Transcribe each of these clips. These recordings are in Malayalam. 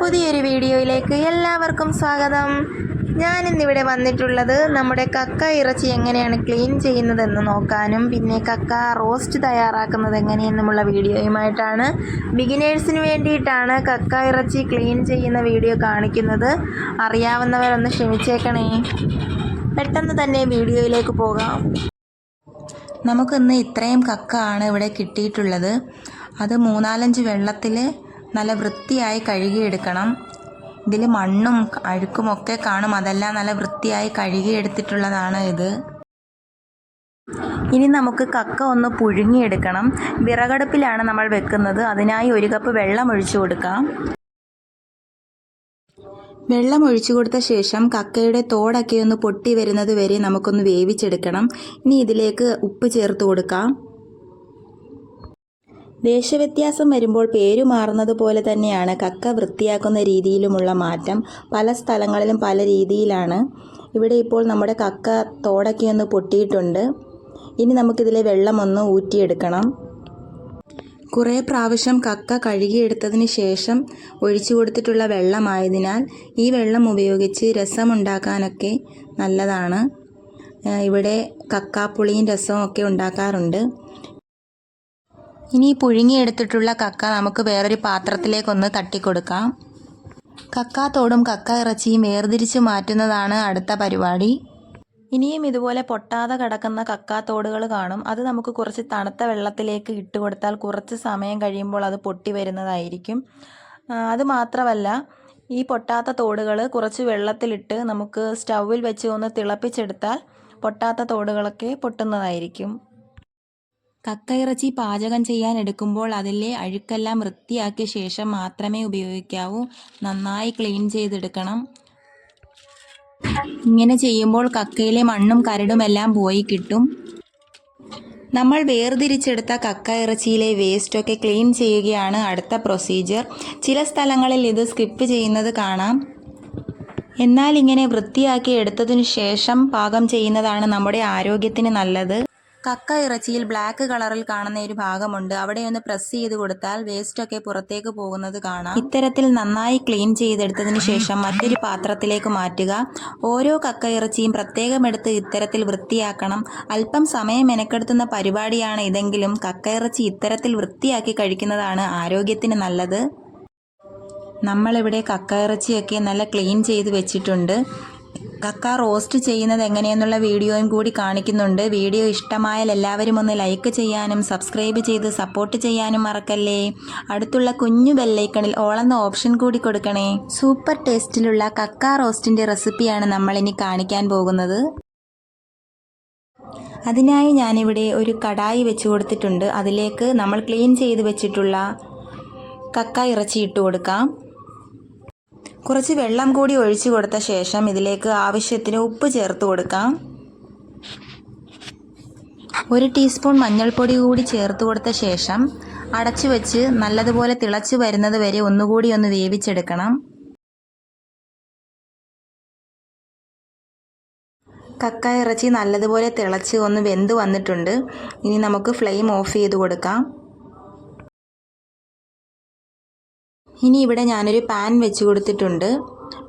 പുതിയൊരു വീഡിയോയിലേക്ക് എല്ലാവർക്കും സ്വാഗതം. ഞാൻ ഞാനിന്നിവിടെ വന്നിട്ടുള്ളത് നമ്മുടെ കക്ക ഇറച്ചി എങ്ങനെയാണ് ക്ലീൻ ചെയ്യുന്നതെന്ന് നോക്കാനും പിന്നെ കക്ക റോസ്റ്റ് തയ്യാറാക്കുന്നത് എങ്ങനെയെന്നുമുള്ള വീഡിയോയുമായിട്ടാണ്. ബിഗിനേഴ്സിന് വേണ്ടിയിട്ടാണ് കക്ക ഇറച്ചി ക്ലീൻ ചെയ്യുന്ന വീഡിയോ കാണിക്കുന്നത്. അറിയാവുന്നവരൊന്ന് ക്ഷമിച്ചേക്കണേ. പെട്ടെന്ന് തന്നെ വീഡിയോയിലേക്ക് പോകാം. നമുക്കിന്ന് ഇത്രയും കക്ക ആണ് ഇവിടെ കിട്ടിയിട്ടുള്ളത്. അത് മൂന്നാലഞ്ച് വെള്ളത്തിൽ നല്ല വൃത്തിയായി കഴുകിയെടുക്കണം. ഇതിൽ മണ്ണും അഴുക്കുമൊക്കെ കാണും. അതെല്ലാം നല്ല വൃത്തിയായി കഴുകിയെടുത്തിട്ടുള്ളതാണ് ഇത്. ഇനി നമുക്ക് കക്ക ഒന്ന് പുഴുങ്ങിയെടുക്കണം. വിറകടുപ്പിലാണ് നമ്മൾ വെക്കുന്നത്. അതിനായി ഒരു കപ്പ് വെള്ളം ഒഴിച്ചു കൊടുക്കാം. വെള്ളം ഒഴിച്ചു കൊടുത്ത ശേഷം കക്കയുടെ തോടൊക്കെ ഒന്ന് പൊട്ടി വരുന്നത് വരെ നമുക്കൊന്ന് വേവിച്ചെടുക്കണം. ഇനി ഇതിലേക്ക് ഉപ്പ് ചേർത്ത് കൊടുക്കാം. ദേശവ്യത്യാസം വരുമ്പോൾ പേരു മാറുന്നത് പോലെ തന്നെയാണ് കക്ക വൃത്തിയാക്കുന്ന രീതിയിലുമുള്ള മാറ്റം. പല സ്ഥലങ്ങളിലും പല രീതിയിലാണ്. ഇവിടെ ഇപ്പോൾ നമ്മുടെ കക്ക തോടൊക്കെ ഒന്ന് പൊട്ടിയിട്ടുണ്ട്. ഇനി നമുക്കിതിലെ വെള്ളമൊന്ന് ഊറ്റിയെടുക്കണം. കുറേ പ്രാവശ്യം കക്ക കഴുകിയെടുത്തതിന് ശേഷം ഒഴിച്ചു കൊടുത്തിട്ടുള്ള വെള്ളമായതിനാൽ ഈ വെള്ളം ഉപയോഗിച്ച് രസമുണ്ടാക്കാനൊക്കെ നല്ലതാണ്. ഇവിടെ കക്കാപ്പുളിയും രസവും ഒക്കെ ഉണ്ടാക്കാറുണ്ട്. ഇനി പുഴുങ്ങിയെടുത്തിട്ടുള്ള കക്ക നമുക്ക് വേറൊരു പാത്രത്തിലേക്കൊന്ന് തട്ടിക്കൊടുക്കാം. കക്കാത്തോടും കക്ക ഇറച്ചിയും വേർതിരിച്ച് മാറ്റുന്നതാണ് അടുത്ത പരിപാടി. ഇനിയും ഇതുപോലെ പൊട്ടാതെ കിടക്കുന്ന കക്കാത്തോടുകൾ കാണും. അത് നമുക്ക് കുറച്ച് തണുത്ത വെള്ളത്തിലേക്ക് ഇട്ട് കൊടുത്താൽ കുറച്ച് സമയം കഴിയുമ്പോൾ അത് പൊട്ടി വരുന്നതായിരിക്കും. അതുമാത്രമല്ല അത് മാത്രമല്ല ഈ പൊട്ടാത്ത തോടുകൾ കുറച്ച് വെള്ളത്തിലിട്ട് നമുക്ക് സ്റ്റൗവിൽ വെച്ച് ഒന്ന് തിളപ്പിച്ചെടുത്താൽ പൊട്ടാത്ത തോടുകളൊക്കെ പൊട്ടുന്നതായിരിക്കും. കക്കയിറച്ചി പാചകം ചെയ്യാൻ എടുക്കുമ്പോൾ അതിലെ അഴുക്കെല്ലാം വൃത്തിയാക്കിയ ശേഷം മാത്രമേ ഉപയോഗിക്കാവൂ. നന്നായി ക്ലീൻ ചെയ്തെടുക്കണം. ഇങ്ങനെ ചെയ്യുമ്പോൾ കക്കയിലെ മണ്ണും കരടുമെല്ലാം പോയി കിട്ടും. നമ്മൾ വേർതിരിച്ചെടുത്ത കക്ക ഇറച്ചിയിലെ വേസ്റ്റൊക്കെ ക്ലീൻ ചെയ്യുകയാണ് അടുത്ത പ്രൊസീജിയർ. ചില സ്ഥലങ്ങളിൽ ഇത് സ്കിപ്പ് ചെയ്യുന്നത് കാണാം. എന്നാൽ ഇങ്ങനെ വൃത്തിയാക്കി എടുത്തതിനു ശേഷം പാകം ചെയ്യുന്നതാണ് നമ്മുടെ ആരോഗ്യത്തിന് നല്ലത്. കക്ക ഇറച്ചിയിൽ ബ്ലാക്ക് കളറിൽ കാണുന്ന ഒരു ഭാഗമുണ്ട്. അവിടെ ഒന്ന് പ്രസ് ചെയ്ത് കൊടുത്താൽ വേസ്റ്റ് ഒക്കെ പുറത്തേക്ക് പോകുന്നത് കാണാം. ഇത്തരത്തിൽ നന്നായി ക്ലീൻ ചെയ്തെടുത്തതിന് ശേഷം മറ്റൊരു പാത്രത്തിലേക്ക് മാറ്റുക. ഓരോ കക്ക ഇറച്ചിയും പ്രത്യേകം എടുത്ത് ഇത്തരത്തിൽ വൃത്തിയാക്കണം. അല്പം സമയം മെനക്കെടുത്തുന്ന പരിപാടിയാണ് ഇതെങ്കിലും കക്ക ഇറച്ചി ഇത്തരത്തിൽ വൃത്തിയാക്കി കഴിക്കുന്നതാണ് ആരോഗ്യത്തിന് നല്ലത്. നമ്മളിവിടെ കക്ക ഇറച്ചിയൊക്കെ നല്ല ക്ലീൻ ചെയ്ത് വെച്ചിട്ടുണ്ട്. കക്ക റോസ്റ്റ് ചെയ്യുന്നത് എങ്ങനെയെന്നുള്ള വീഡിയോയും കൂടി കാണിക്കുന്നുണ്ട്. വീഡിയോ ഇഷ്ടമായാൽ എല്ലാവരും ഒന്ന് ലൈക്ക് ചെയ്യാനും സബ്സ്ക്രൈബ് ചെയ്ത് സപ്പോർട്ട് ചെയ്യാനും മറക്കല്ലേ? അടുത്തുള്ള കുഞ്ഞു ബെല്ലൈക്കണിൽ ഓളെന്ന ഓപ്ഷൻ കൂടി കൊടുക്കണേ. സൂപ്പർ ടേസ്റ്റിലുള്ള കക്ക റോസ്റ്റിന്റെ റെസിപ്പിയാണ് നമ്മളിനി കാണിക്കാൻ പോകുന്നത്. അതിനായി ഞാനിവിടെ ഒരു കടായി വെച്ച് കൊടുത്തിട്ടുണ്ട്. അതിലേക്ക് നമ്മൾ ക്ലീൻ ചെയ്ത് വെച്ചിട്ടുള്ള കക്ക ഇറച്ചി ഇട്ട് കൊടുക്കാം. കുറച്ച് വെള്ളം കൂടി ഒഴിച്ചു കൊടുത്ത ശേഷം ഇതിലേക്ക് ആവശ്യത്തിന് ഉപ്പ് ചേർത്ത് കൊടുക്കാം. ഒരു ടീസ്പൂൺ മഞ്ഞൾപ്പൊടി കൂടി ചേർത്ത് കൊടുത്ത ശേഷം അടച്ചു വെച്ച് നല്ലതുപോലെ തിളച്ചു വരുന്നത് വരെ ഒന്നുകൂടി ഒന്ന് വേവിച്ചെടുക്കണം. കക്ക ഇറച്ചി നല്ലതുപോലെ തിളച്ച് ഒന്ന് വെന്ത് വന്നിട്ടുണ്ട്. ഇനി നമുക്ക് ഫ്ലെയിം ഓഫ് ചെയ്ത് കൊടുക്കാം. ഇനി ഇവിടെ ഞാനൊരു പാൻ വെച്ച് കൊടുത്തിട്ടുണ്ട്.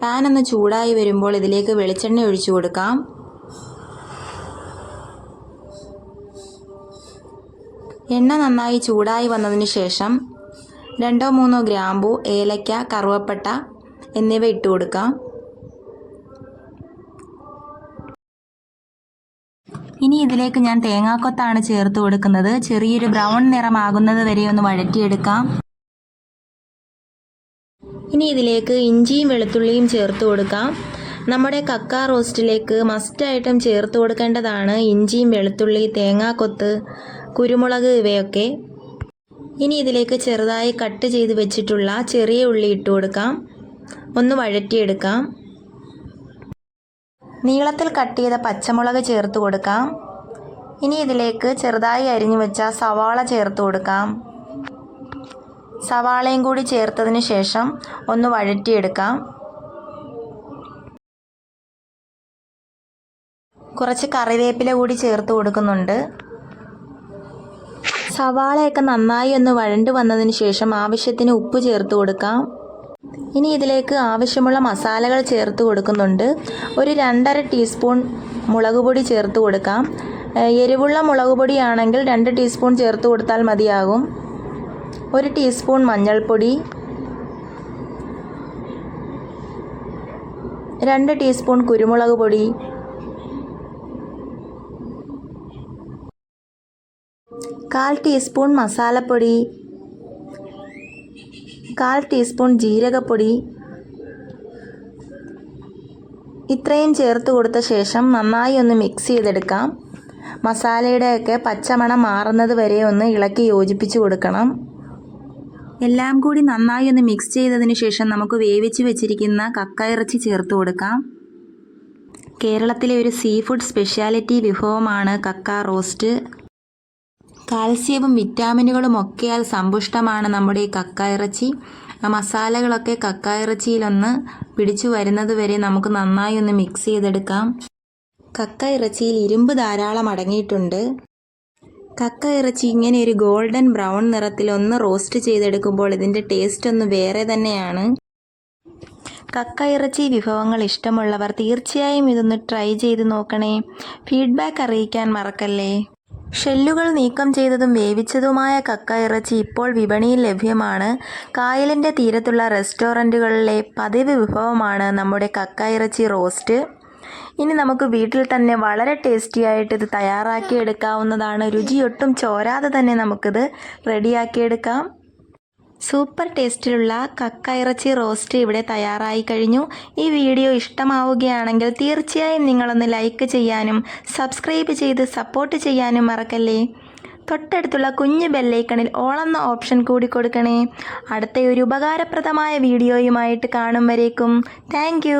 പാൻ ഒന്ന് ചൂടായി വരുമ്പോൾ ഇതിലേക്ക് വെളിച്ചെണ്ണ ഒഴിച്ചു കൊടുക്കാം. എണ്ണ നന്നായി ചൂടായി വന്നതിന് ശേഷം രണ്ടോ മൂന്നോ ഗ്രാമ്പു ഏലക്ക കറുവപ്പട്ട എന്നിവ ഇട്ട് കൊടുക്കാം. ഇനി ഇതിലേക്ക് ഞാൻ തേങ്ങാക്കൊത്താണ് ചേർത്ത് കൊടുക്കുന്നത്. ചെറിയൊരു ബ്രൗൺ നിറമാകുന്നത് വരെ ഒന്ന് വഴറ്റിയെടുക്കാം. ഇനി ഇതിലേക്ക് ഇഞ്ചിയും വെളുത്തുള്ളിയും ചേർത്ത് കൊടുക്കാം. നമ്മുടെ കക്ക റോസ്റ്റിലേക്ക് മസ്റ്റ് ഐറ്റം ചേർത്ത് കൊടുക്കേണ്ടതാണ് ഇഞ്ചിയും വെളുത്തുള്ളി തേങ്ങാക്കൊത്ത് കുരുമുളക് ഇവയൊക്കെ. ഇനി ഇതിലേക്ക് ചെറുതായി കട്ട് ചെയ്ത് വെച്ചിട്ടുള്ള ചെറിയ ഉള്ളി ഇട്ട് കൊടുക്കാം. ഒന്ന് വഴറ്റിയെടുക്കാം. നീളത്തിൽ കട്ട് ചെയ്ത പച്ചമുളക് ചേർത്ത് കൊടുക്കാം. ഇനി ഇതിലേക്ക് ചെറുതായി അരിഞ്ഞു വെച്ച സവാള ചേർത്ത് കൊടുക്കാം. സവാളയും കൂടി ചേർത്തതിന് ശേഷം ഒന്ന് വഴറ്റിയെടുക്കാം. കുറച്ച് കറിവേപ്പില കൂടി ചേർത്ത് കൊടുക്കുന്നുണ്ട്. സവാളയൊക്കെ നന്നായി ഒന്ന് വഴണ്ട് വന്നതിന് ശേഷം ആവശ്യത്തിന് ഉപ്പ് ചേർത്ത് കൊടുക്കാം. ഇനി ഇതിലേക്ക് ആവശ്യമുള്ള മസാലകൾ ചേർത്ത് കൊടുക്കുന്നുണ്ട്. ഒരു രണ്ടര ടീസ്പൂൺ മുളക് പൊടി ചേർത്ത് കൊടുക്കാം. എരിവുള്ള മുളക് പൊടിയാണെങ്കിൽ രണ്ട് ടീസ്പൂൺ ചേർത്ത് കൊടുത്താൽ മതിയാകും. ഒരു ടീസ്പൂൺ മഞ്ഞൾപ്പൊടി രണ്ട് ടീസ്പൂൺ കുരുമുളക് പൊടി കാൽ ടീസ്പൂൺ മസാലപ്പൊടി കാൽ ടീസ്പൂൺ ജീരകപ്പൊടി. ഇത്രയും ചേർത്ത് കൊടുത്ത ശേഷം നന്നായി ഒന്ന് മിക്സ് ചെയ്തെടുക്കാം. മസാലയുടെയൊക്കെ പച്ചമണം മാറുന്നത് വരെ ഒന്ന് ഇളക്കി യോജിപ്പിച്ച് കൊടുക്കണം. എല്ലാം കൂടി നന്നായി ഒന്ന് മിക്സ് ചെയ്തതിന് ശേഷം നമുക്ക് വേവിച്ച് വെച്ചിരിക്കുന്ന കക്ക ഇറച്ചി ചേർത്ത് കൊടുക്കാം. കേരളത്തിലെ ഒരു സീ ഫുഡ് സ്പെഷ്യാലിറ്റി വിഭവമാണ് കക്ക റോസ്റ്റ് കാൽസ്യവും വിറ്റാമിനുകളും ഒക്കെയാൽ സമ്പുഷ്ടമാണ് നമ്മുടെ ഈ കക്ക ഇറച്ചി. ആ മസാലകളൊക്കെ കക്ക ഇറച്ചിയിലൊന്ന് പിടിച്ചു വരുന്നത് വരെ നമുക്ക് നന്നായി ഒന്ന് മിക്സ് ചെയ്തെടുക്കാം. കക്ക ഇറച്ചിയിൽ ഇരുമ്പ് ധാരാളം അടങ്ങിയിട്ടുണ്ട്. കക്ക ഇറച്ചി ഇങ്ങനെ ഒരു ഗോൾഡൻ ബ്രൗൺ നിറത്തിൽ ഒന്ന് റോസ്റ്റ് ചെയ്തെടുക്കുമ്പോൾ ഇതിന്റെ ടേസ്റ്റ് ഒന്ന് വേറെ തന്നെയാണ്. കക്ക ഇറച്ചി വിഭവങ്ങൾ ഇഷ്ടമുള്ളവർ തീർച്ചയായും ഇതൊന്ന് ട്രൈ ചെയ്ത് നോക്കണേ. ഫീഡ്ബാക്ക് അറിയിക്കാൻ മറക്കല്ലേ? ഷെല്ലുകൾ നീക്കം ചെയ്തതും വേവിച്ചതുമായ കക്ക ഇറച്ചി ഇപ്പോൾ വിപണിയിൽ ലഭ്യമാണ്. കായലിന്റെ തീരത്തുള്ള റെസ്റ്റോറന്റുകളിലെ പതിവ് വിഭവമാണ് നമ്മുടെ കക്ക ഇറച്ചി റോസ്റ്റ് ഇനി നമുക്ക് വീട്ടിൽ തന്നെ വളരെ ടേസ്റ്റി ആയിട്ട് ഇത് തയ്യാറാക്കി എടുക്കാവുന്നതാണ്. രുചിയൊട്ടും ചോരാതെ തന്നെ നമുക്കിത് റെഡിയാക്കിയെടുക്കാം. സൂപ്പർ ടേസ്റ്റിലുള്ള കക്ക ഇറച്ചി റോസ്റ്റ് ഇവിടെ തയ്യാറായി കഴിഞ്ഞു. ഈ വീഡിയോ ഇഷ്ടമാവുകയാണെങ്കിൽ തീർച്ചയായും നിങ്ങളൊന്ന് ലൈക്ക് ചെയ്യാനും സബ്സ്ക്രൈബ് ചെയ്ത് സപ്പോർട്ട് ചെയ്യാനും മറക്കല്ലേ? തൊട്ടടുത്തുള്ള കുഞ്ഞു ബെല്ലൈക്കണിൽ ഓളെന്ന ഓപ്ഷൻ കൂടി കൊടുക്കണേ. അടുത്ത ഒരു ഉപകാരപ്രദമായ വീഡിയോയുമായിട്ട് കാണും വരേക്കും. താങ്ക്